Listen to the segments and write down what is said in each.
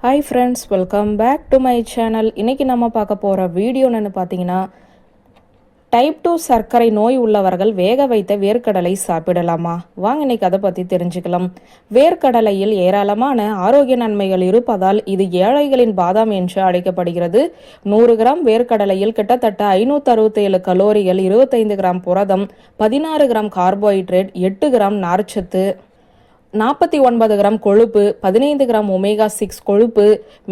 Hi friends welcome back to my channel இன்றைக்கி நம்ம பார்க்க போகிற வீடியோ என்னென்னு பார்த்தீங்கன்னா டைப் டூ சர்க்கரை நோய் உள்ளவர்கள் வேக வைத்த வேர்க்கடலை சாப்பிடலாமா? வாங்க இன்னைக்கு அதை பற்றி தெரிஞ்சுக்கலாம். வேர்க்கடலையில் ஏராளமான ஆரோக்கிய நன்மைகள் இருப்பதால் இது ஏழைகளின் பாதாம் என்று அழைக்கப்படுகிறது. நூறு கிராம் வேர்க்கடலையில் கிட்டத்தட்ட ஐநூற்றி அறுபத்தேழு கலோரிகள் இருபத்தைந்து கிராம் புரதம் பதினாறு கிராம் கார்போஹைட்ரேட் எட்டு கிராம் நார்ச்சத்து நாற்பத்தி ஒன்பது கிராம் கொழுப்பு பதினைந்து கிராம் ஒமேகா சிக்ஸ் கொழுப்பு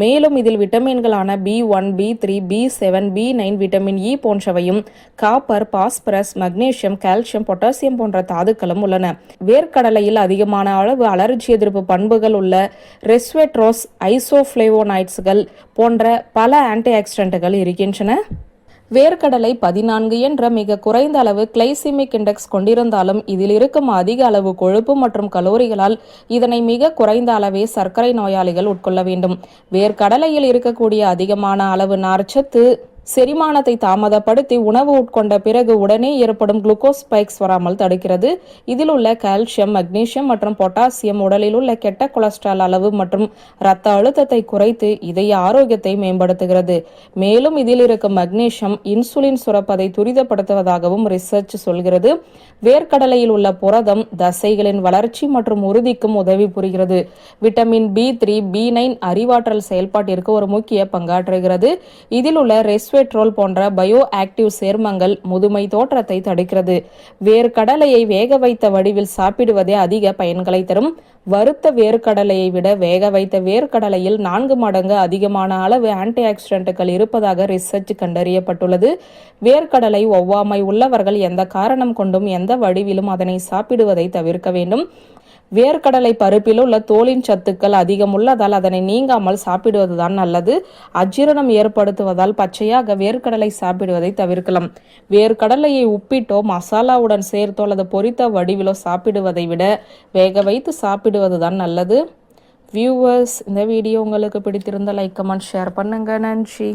மேலும் இதில் விட்டமின்களான B one B three B seven B nine vitamin E போன்றவையும் copper phosphorus magnesium calcium potassium போன்ற தாதுக்களும் உள்ளன. வேர்க்கடலையில் அதிகமான அளவு அலர்ஜி எதிர்ப்பு பண்புகள் உள்ள ரெஸ்வெட்ரோஸ் ஐசோஃப்ளேவோனைட்ஸ்கள் போன்ற பல ஆன்டி ஆக்சிடென்ட்டுகள் இருக்கின்றன. வேர்க்கடலை பதினான்கு என்ற மிக குறைந்த அளவு கிளைசிமிக் இண்டெக்ஸ் கொண்டிருந்தாலும் இதில் இருக்கும் அதிக அளவு கொழுப்பு மற்றும் கலோரிகளால் இதனை மிக குறைந்த அளவே சர்க்கரை நோயாளிகள் உட்கொள்ள வேண்டும். வேர்க்கடலையில் இருக்கக்கூடிய அதிகமான அளவு நார்ச்சத்து செரிமானத்தை தாமதப்படுத்தி உணவு உட்கொண்ட பிறகு உடனே ஏற்படும் குளுக்கோஸ் ஸ்பைக்ஸ் வராமல் தடுக்கிறது. இதில் உள்ள கால்சியம் மக்னீசியம் மற்றும் பொட்டாசியம் உடலில் உள்ள கெட்ட கொலஸ்ட்ரால் அளவு மற்றும் இரத்த அழுத்தத்தை குறைத்து இதய ஆரோக்கியத்தை மேம்படுத்துகிறது. மேலும் இதில் இருக்கும் மக்னீசியம் இன்சுலின் சுரப்பதை துரிதப்படுத்துவதாகவும் ரிசர்ச் சொல்கிறது. வேர்க்கடலையில் உள்ள புரதம் தசைகளின் வளர்ச்சி மற்றும் உறுதிக்கும் உதவி புரிகிறது. Vitamin B three B nine அறிவாற்றல் செயல்பாட்டிற்கு ஒரு முக்கிய பங்காற்றுகிறது. இதில் உள்ள ரெஸ்வெட்ரோல் போன்ற பயோ ஆக்டிவ் சேர்மங்கள் முதுமை தோற்றத்தை தடுக்கிறது. வேர்க்கடலையை வேக வைத்த வடிவில் சாப்பிடுவதே அதிக பயன்களை தரும். வறுத்த வேர்க்கடலையை விட வேக வைத்த வேர்க்கடலையில் நான்கு மடங்கு அதிகமான அளவு ஆன்டி ஆக்சிடென்ட்டுகள் இருப்பதாக ரிசர்ச் கண்டறியப்பட்டுள்ளது. வேர்க்கடலை ஒவ்வாமை உள்ளவர்கள் எந்த காரணம் கொண்டும் எந்த வடிவிலும் அதனை சாப்பிடுவதை தவிர்க்க வேண்டும். வேர்க்கடலை பருப்பில் உள்ள தோலின் சத்துக்கள் அதிகம் உள்ளதால் அதனை நீங்காமல் சாப்பிடுவதுதான் நல்லது. அஜீரணம் ஏற்படுத்துவதால் பச்சையாக வேர்க்கடலை சாப்பிடுவதை தவிர்க்கலாம். வேர்க்கடலையை உப்பிட்டோ மசாலாவுடன் சேர்த்தோ அல்லது பொரித்த வடிவிலோ சாப்பிடுவதை விட வேக வைத்து சாப்பிடுவதுதான் நல்லது. வியூவர்ஸ் இந்த வீடியோ உங்களுக்கு பிடித்திருந்த லைக் கமெண்ட் ஷேர் பண்ணுங்க. நன்றி.